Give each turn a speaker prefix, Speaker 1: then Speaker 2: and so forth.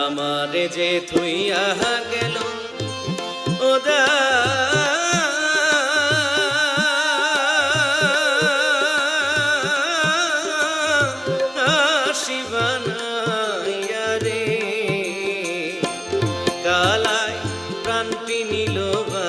Speaker 1: আমারে যে থুইয়া গেল ওদা কালায় প্রাণটি নিল বা